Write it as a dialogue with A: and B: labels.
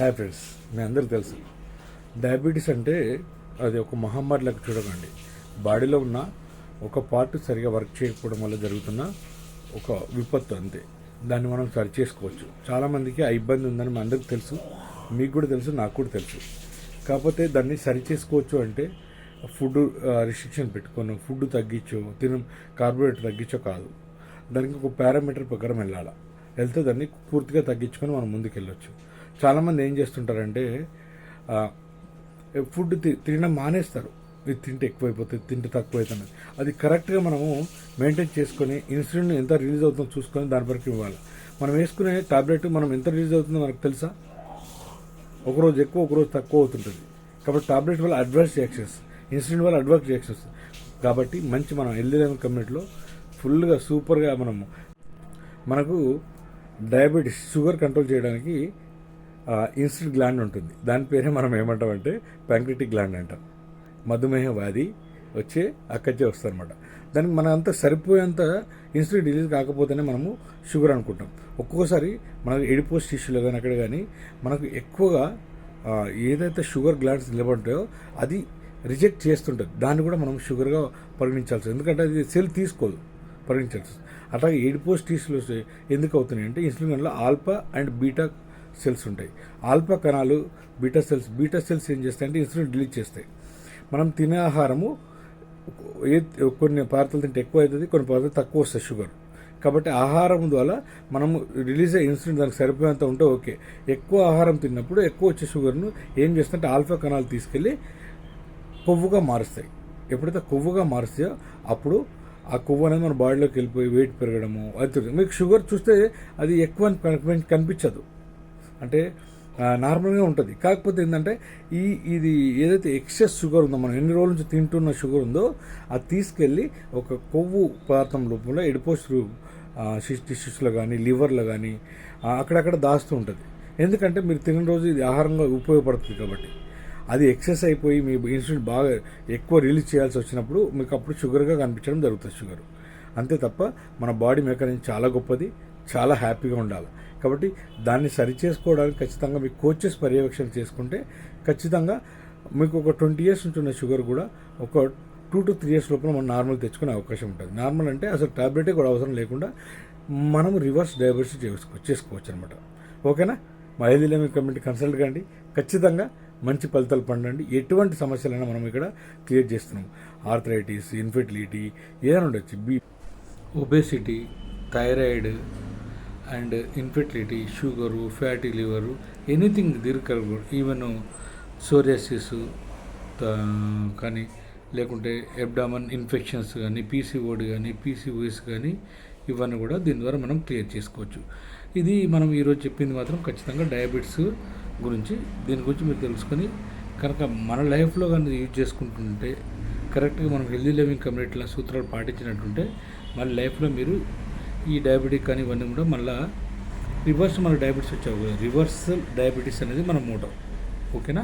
A: Hi friends మీ అందరూ తెలుసు. Diabetes అంటే అది ఒక మహమ్మారి లెక్క చూడకండి. బాడీలో ఉన్న ఒక పార్ట్ సరిగా వర్క్ చేయకపోవడం వల్ల జరుగుతున్న ఒక విపత్తు అంతే. దాన్ని మనం సరి చేసుకోవచ్చు. చాలామందికి ఆ ఇబ్బంది ఉందని మీ అందరికి తెలుసు. మీకు కూడా తెలుసు నాకు కూడా తెలుసు. కాకపోతే దాన్ని సరి చేసుకోవచ్చు అంటే ఫుడ్ రిస్ట్రిక్షన్ పెట్టుకోను. ఫుడ్ తగ్గించో తిన కార్బోహైడ్రేట్ తగ్గించో కాదు. దానికి ఒక పారామీటర్ ప్రకారం వెళ్ళాలి. వెళ్తే దాన్ని పూర్తిగా తగ్గించుకొని మనం ముందుకు వెళ్ళొచ్చు చాలామంది ఏం చేస్తుంటారంటే ఫుడ్ తి- తినడం మానేస్తారు. ఇది తింటే ఎక్కువైపోతుంది తింటే తక్కువ అవుతుంది అది కరెక్ట్గా మనము మెయింటైన్ చేసుకొని ఇన్సులిన్ ఎంత రిలీజ్ అవుతుందో చూసుకొని దాని వరకు ఇవ్వాలి. మనం వేసుకునే టాబ్లెట్ మనం ఎంత రిలీజ్ అవుతుందో మనకు తెలుసా? ఒకరోజు ఎక్కువ ఒకరోజు తక్కువ అవుతుంటుంది. కాబట్టి టాబ్లెట్ వల్ల అడ్వర్స్ రియాక్షన్స్ ఇన్సులిన్ వల్ల అడ్వర్స్ రియాక్షన్స్. కాబట్టి మంచి మనం హెల్దీ లెవెల్ కమ్యూనిటీలో ఫుల్గా సూపర్గా మనము మనకు డయాబెటీస్ షుగర్ కంట్రోల్ చేయడానికి ఇన్సులిన్ గ్లాండ్ ఉంటుంది. దాని పేరే మనం ఏమంటామంటే ప్యాంక్రిటిక్ గ్లాండ్ అంటాం. మధుమేహ వ్యాధి వచ్చే అక్కచ్చే వస్తుందన్నమాట. దానికి మన అంత సరిపోయేంత ఇన్సులిన్ రిలీజ్ కాకపోతేనే మనము షుగర్ అనుకుంటాం. ఒక్కొక్కసారి మనకు ఎడిపోస్ టిష్యూలో కానీ అక్కడ కానీ మనకు ఎక్కువగా ఏదైతే షుగర్ గ్లాండ్స్ నిలబడ్డాయో అది రిజెక్ట్ చేస్తుంటుంది. దాన్ని కూడా మనం షుగర్గా పరిగణించాల్సి ఎందుకంటే అది సెల్ తీసుకోదు. పరిగణించాల్సి వస్తుంది. అట్లాగే ఎడిపోస్ టిష్యూలో ఎందుకు అవుతున్నాయి అంటే ఇన్సులిన్ గన్లో ఆల్ఫా అండ్ బీటా సెల్స్ ఉంటాయి. ఆల్ఫా కణాలు బీటా సెల్స్ బీటా సెల్స్ ఏం చేస్తాయంటే ఇన్సులిన్ రిలీజ్ చేస్తాయి. మనం తినే ఆహారము ఏ కొన్ని పదార్థాలు తింటే ఎక్కువ అవుతుంది కొన్ని పదార్థాలు తక్కువ వస్తాయి షుగర్. కాబట్టి ఆహారం ద్వారా మనము రిలీజ్ అయ్యే ఇన్సులిన్ దానికి సరిపోయేంత ఉంటే ఓకే. ఎక్కువ ఆహారం తిన్నప్పుడు ఎక్కువ వచ్చే షుగర్ను ఏం చేస్తుంటే ఆల్ఫా కణాలు తీసుకెళ్ళి కొవ్వుగా మారుస్తాయి. ఎప్పుడైతే కొవ్వుగా మారుస్తాయో అప్పుడు ఆ కొవ్వు అనేది మన బాడీలోకి వెళ్ళిపోయి వెయిట్ పెరగడము అది మీకు షుగర్ చూస్తే అది ఎక్కువ కనిపించదు. అంటే నార్మల్గా ఉంటుంది. కాకపోతే ఏంటంటే ఈ ఇది ఏదైతే ఎక్సెస్ షుగర్ ఉందో మనం ఎన్ని రోజుల నుంచి తింటున్న షుగర్ ఉందో అది తీసుకెళ్ళి ఒక కొవ్వు పదార్థం రూపంలో ఎడిపోసు టిష్యూస్లో కానీ లివర్లో కానీ అక్కడక్కడ దాస్తూ ఉంటుంది. ఎందుకంటే మీరు తిన్న రోజు ఇది ఆహారంగా ఉపయోగపడుతుంది కాబట్టి. అది ఎక్సెస్ అయిపోయి మీ ఇన్సులిన్ బాగా ఎక్కువ రిలీజ్ చేయాల్సి వచ్చినప్పుడు మీకు అప్పుడు షుగర్గా కనిపించడం జరుగుతుంది షుగర్. అంతే తప్ప మన బాడీ మెకానిజం చాలా గొప్పది చాలా హ్యాపీగా ఉండాలి. కాబట్టి దాన్ని సరి చేసుకోవడానికి ఖచ్చితంగా మీ కోచెస్ పర్యవేక్షణ చేసుకుంటే ఖచ్చితంగా మీకు ఒక ట్వంటీ ఇయర్స్ నుంచి ఉన్న షుగర్ కూడా ఒక టూ టు త్రీ ఇయర్స్ లోపల మనం నార్మల్ తెచ్చుకునే అవకాశం ఉంటుంది. నార్మల్ అంటే అసలు ట్యాబ్లెటే కూడా అవసరం లేకుండా మనం రివర్స్ డైవర్సిటీ చేసుకో చేసుకోవచ్చు అనమాట ఓకేనా? మా హెల్దీ లెవెల్ కన్సల్ట్ కండి. ఖచ్చితంగా మంచి ఫలితాలు పండండి. ఎటువంటి సమస్యలైనా మనం ఇక్కడ క్లియర్ చేస్తున్నాం. ఆర్థరైటిస్ ఇన్ఫెర్టిలిటీ ఏదైనా ఉండొచ్చు. Be obesity thyroid and infertility sugar fatty liver anything దీర్ఘ ఈవెన్ సోరియాసిస్ కానీ లేకుంటే ఎబ్డామన్ ఇన్ఫెక్షన్స్ కానీ పీసీఓడి కానీ పీసీఓఎస్ కానీ ఇవన్నీ కూడా దీని ద్వారా మనం క్లియర్ చేసుకోవచ్చు. ఇది మనం ఈరోజు చెప్పింది మాత్రం ఖచ్చితంగా డయాబెటీస్ గురించి దీని గురించి మీరు తెలుసుకొని కనుక మన లైఫ్లో కానీ యూజ్ చేసుకుంటుంటే కరెక్ట్గా మనం హెల్దీ లివింగ్ కమ్యూనిటీల సూత్రాలు పాటించినట్టుంటే మన లైఫ్లో మీరు ఈ డయాబెటిక్ కానీ ఇవన్నీ కూడా మళ్ళీ రివర్స్ మన డయాబెటీస్ వచ్చావు రివర్సల్ డయాబెటీస్ అనేది మన మూటం. ఓకేనా?